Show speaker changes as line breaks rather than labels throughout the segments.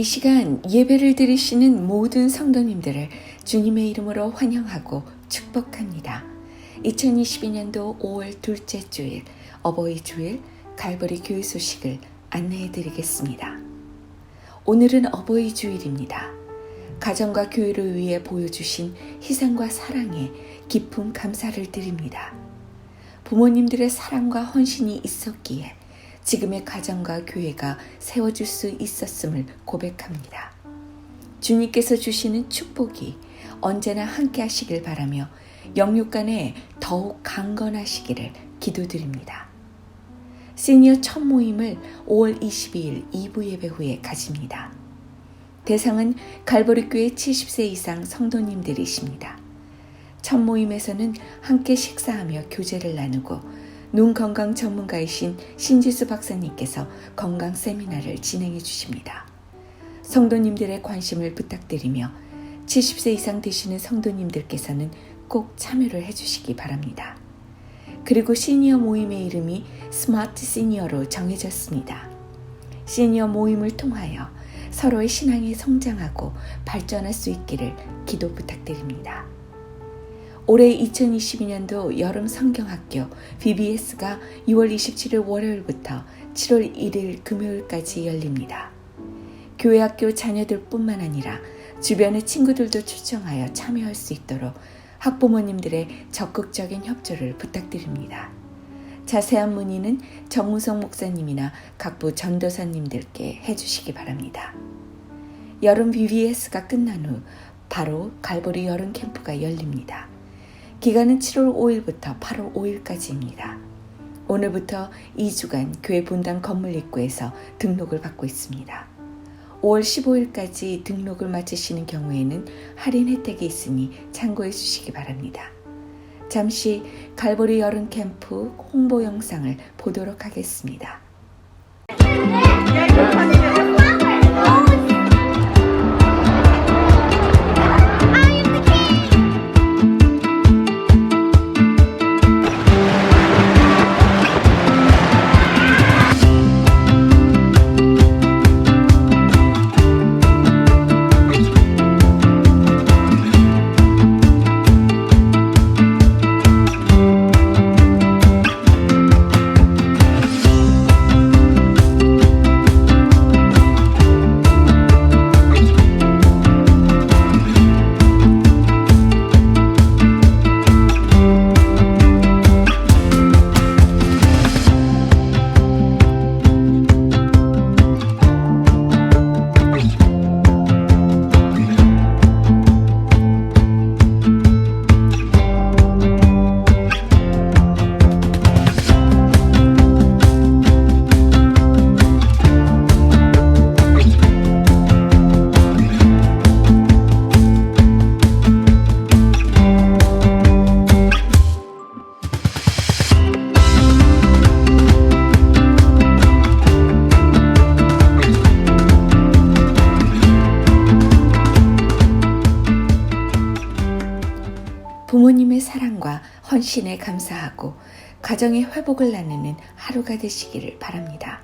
이 시간 예배를 드리시는 모든 성도님들을 주님의 이름으로 환영하고 축복합니다. 2022년도 5월 둘째 주일 어버이 주일 갈보리 교회 소식을 안내해 드리겠습니다. 오늘은 어버이 주일입니다. 가정과 교회를 위해 보여주신 희생과 사랑에 깊은 감사를 드립니다. 부모님들의 사랑과 헌신이 있었기에 지금의 가정과 교회가 세워질 수 있었음을 고백합니다. 주님께서 주시는 축복이 언제나 함께 하시길 바라며 영육 간에 더욱 강건하시기를 기도드립니다. 시니어 첫 모임을 5월 22일 2부 예배 후에 가집니다. 대상은 갈보리교회 70세 이상 성도님들이십니다. 첫 모임에서는 함께 식사하며 교제를 나누고 눈 건강 전문가이신 신지수 박사님께서 건강 세미나를 진행해 주십니다. 성도님들의 관심을 부탁드리며 70세 이상 되시는 성도님들께서는 꼭 참여를 해 주시기 바랍니다. 그리고 시니어 모임의 이름이 스마트 시니어로 정해졌습니다. 시니어 모임을 통하여 서로의 신앙이 성장하고 발전할 수 있기를 기도 부탁드립니다. 올해 2022년도 여름 성경학교 BBS가 6월 27일 월요일부터 7월 1일 금요일까지 열립니다. 교회 학교 자녀들뿐만 아니라 주변의 친구들도 초청하여 참여할 수 있도록 학부모님들의 적극적인 협조를 부탁드립니다. 자세한 문의는 정무성 목사님이나 각부 전도사님들께 해주시기 바랍니다. 여름 BBS가 끝난 후 바로 갈보리 여름 캠프가 열립니다. 기간은 7월 5일부터 8월 5일까지입니다. 오늘부터 2주간 교회 본당 건물 입구에서 등록을 받고 있습니다. 5월 15일까지 등록을 마치시는 경우에는 할인 혜택이 있으니 참고해 주시기 바랍니다. 잠시 갈보리 여름 캠프 홍보 영상을 보도록 하겠습니다. 부모님의 사랑과 헌신에 감사하고 가정의 회복을 나누는 하루가 되시기를 바랍니다.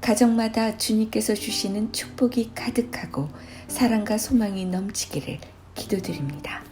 가정마다 주님께서 주시는 축복이 가득하고 사랑과 소망이 넘치기를 기도드립니다.